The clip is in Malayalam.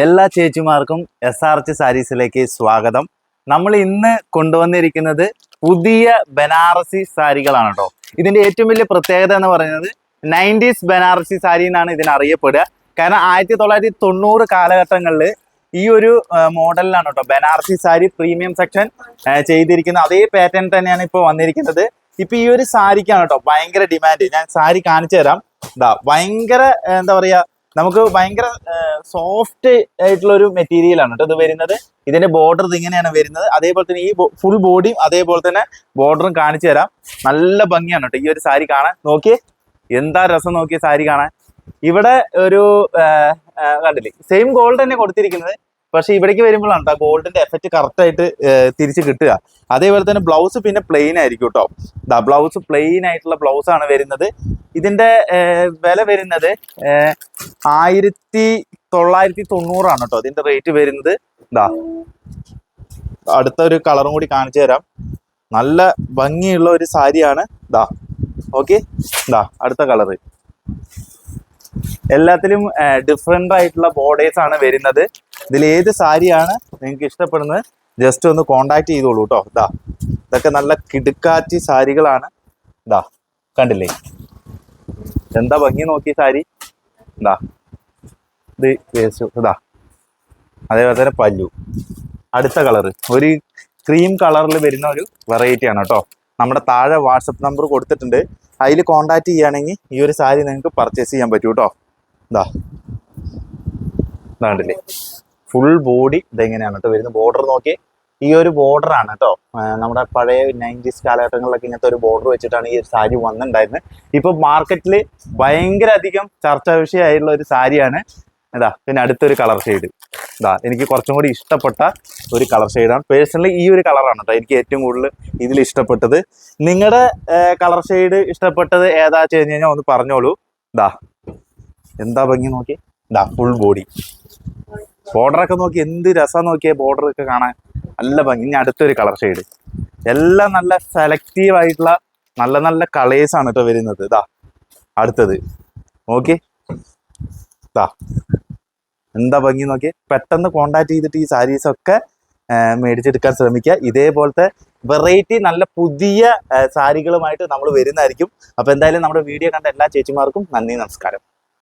എല്ലാ ചേച്ചിമാർക്കും എസ് ആർ എച്ച് സാരീസിലേക്ക് സ്വാഗതം. നമ്മൾ ഇന്ന് കൊണ്ടുവന്നിരിക്കുന്നത് പുതിയ ബനാറസി സാരികളാണ് കേട്ടോ. ഇതിന്റെ ഏറ്റവും വലിയ പ്രത്യേകത എന്ന് പറയുന്നത് നയന്റീസ് ബനാറസി സാരി എന്നാണ് ഇതിനറിയപ്പെടുക കാരണം ആയിരത്തി തൊള്ളായിരത്തി തൊണ്ണൂറ് കാലഘട്ടങ്ങളിൽ ഈ ഒരു മോഡലിലാണ് കേട്ടോ ബനാറസി സാരി പ്രീമിയം സെക്ഷൻ ചെയ്തിരിക്കുന്ന അതേ പാറ്റേൺ തന്നെയാണ് ഇപ്പോൾ വന്നിരിക്കുന്നത്. ഇപ്പൊ ഈ ഒരു സാരിക്കാണ് കേട്ടോ ഭയങ്കര ഡിമാൻഡ് ഞാൻ സാരി കാണിച്ചു തരാം. എന്താ ഭയങ്കര എന്താ പറയാ നമുക്ക് ഭയങ്കര സോഫ്റ്റ് ആയിട്ടുള്ള ഒരു മെറ്റീരിയൽ ആണ് കേട്ടോ ഇത് വരുന്നത്. ഇതിന്റെ ബോർഡർ ഇങ്ങനെയാണ് വരുന്നത്. അതേപോലെ തന്നെ ഈ ഫുൾ ബോഡിയും അതേപോലെ തന്നെ ബോർഡറും കാണിച്ചു തരാം. നല്ല ഭംഗിയാണ് കേട്ടോ ഈ ഒരു സാരി കാണാൻ. നോക്കിയേ എന്താ രസം നോക്കിയ സാരി കാണാൻ. ഇവിടെ ഒരു കണ്ടില്ലേ? സെയിം ഗോൾഡ് തന്നെ കൊടുത്തിരിക്കുന്നത്. പക്ഷെ ഇവിടേക്ക് വരുമ്പോഴാണ് കേട്ടോ ഗോൾഡിന്റെ എഫക്റ്റ് കറക്റ്റ് ആയിട്ട് തിരിച്ച് കിട്ടുക. അതേപോലെ തന്നെ ബ്ലൗസ് പിന്നെ പ്ലെയിൻ ആയിരിക്കും കേട്ടോ ദാ ബ്ലൗസ് പ്ലെയിൻ ആയിട്ടുള്ള ബ്ലൗസ് ആണ് വരുന്നത്. ഇതിന്റെ വില വരുന്നത് ആയിരത്തി തൊള്ളായിരത്തി തൊണ്ണൂറാണ് കേട്ടോ ഇതിന്റെ റേറ്റ് വരുന്നത്. ഇതാ അടുത്ത ഒരു കളറും കൂടി കാണിച്ചു തരാം. നല്ല ഭംഗിയുള്ള ഒരു സാരിയാണ്. ഇതാ ഓക്കെ ഇതാ അടുത്ത കളറ് എല്ലാത്തിലും ഡിഫറെന്റ് ആയിട്ടുള്ള ബോർഡേഴ്സ് ആണ് വരുന്നത്. ഇതിൽ ഏത് സാരിയാണ് നിങ്ങൾക്ക് ഇഷ്ടപ്പെടുന്നത്? ജസ്റ്റ് ഒന്ന് കോണ്ടാക്ട് ചെയ്തോളൂ കേട്ടോ ഇതാ ഇതൊക്കെ നല്ല കിടുക്കാറ്റി സാരികളാണ്. ഇതാ കണ്ടില്ലേ? എന്താ ഭംഗി നോക്കി സാരി? ഇതാ ഇത് വേസ്റ്റ്. ഇതാ അതേപോലെ തന്നെ പല്ലു. അടുത്ത കളറ് ഒരു ക്രീം കളറിൽ വരുന്ന ഒരു വെറൈറ്റി ആണ് കേട്ടോ നമ്മുടെ താഴെ വാട്സപ്പ് നമ്പർ കൊടുത്തിട്ടുണ്ട്. അതിൽ കോണ്ടാക്ട് ചെയ്യുകയാണെങ്കിൽ ഈ ഒരു സാരി നിങ്ങൾക്ക് പർച്ചേസ് ചെയ്യാൻ പറ്റൂ കേട്ടോ ഇതാ ഇതാണ്ടില്ലേ ഫുൾ ബോഡി ഇതെങ്ങനെയാണ് കേട്ടോ വരുന്നത്. ബോർഡർ നോക്കി. ഈ ഒരു ബോർഡർ ആണ് കേട്ടോ നമ്മുടെ പഴയ നയന്റീസ് കാലഘട്ടങ്ങളിലൊക്കെ ഇങ്ങനത്തെ ഒരു ബോർഡർ വെച്ചിട്ടാണ് ഈ സാരി വന്നിട്ടുണ്ടായിരുന്നത് ഇപ്പൊ മാർക്കറ്റിൽ ഭയങ്കര അധികം ചർച്ചാ വിഷയമായിട്ടുള്ള ഒരു സാരിയാണ്. ഇതാ പിന്നെ അടുത്തൊരു കളർ ഷെയ്ഡ് ഇതാ എനിക്ക് കുറച്ചും കൂടി ഇഷ്ടപ്പെട്ട ഒരു കളർ ഷെയ്ഡാണ് പേഴ്സണലി ഈ ഒരു കളറാണ് കേട്ടോ എനിക്ക് ഏറ്റവും കൂടുതൽ ഇതിൽ ഇഷ്ടപ്പെട്ടത്. നിങ്ങളുടെ കളർ ഷെയ്ഡ് ഇഷ്ടപ്പെട്ടത് ഏതാ കഴിഞ്ഞ് കഴിഞ്ഞാൽ ഒന്ന് പറഞ്ഞോളൂ. ഇതാ എന്താ ഭംഗി നോക്കി ഇതാ ഫുൾ ബോഡി ബോർഡറൊക്കെ നോക്കി എന്ത് രസം നോക്കിയാൽ ബോർഡർ ഒക്കെ കാണാൻ. നല്ല ഭംഗി. ഇനി അടുത്തൊരു കളർ ഷെയ്ഡ് എല്ലാം നല്ല സെലക്റ്റീവ് ആയിട്ടുള്ള നല്ല നല്ല കളേഴ്സ് ആണ് കേട്ടോ വരുന്നത്. ഇതാ അടുത്തത്. ഓക്കെ ഇതാ എന്താ ഭംഗി നോക്കി പെട്ടെന്ന് കോണ്ടാക്ട് ചെയ്തിട്ട് ഈ സാരീസ് ഒക്കെ മേടിച്ചെടുക്കാൻ ശ്രമിക്കുക. ഇതേപോലത്തെ വെറൈറ്റി നല്ല പുതിയ സാരികളുമായിട്ട് നമ്മൾ വരുന്നതായിരിക്കും. അപ്പൊ എന്തായാലും നമ്മുടെ വീഡിയോ കണ്ട എല്ലാ ചേച്ചിമാർക്കും നന്ദി നമസ്കാരം.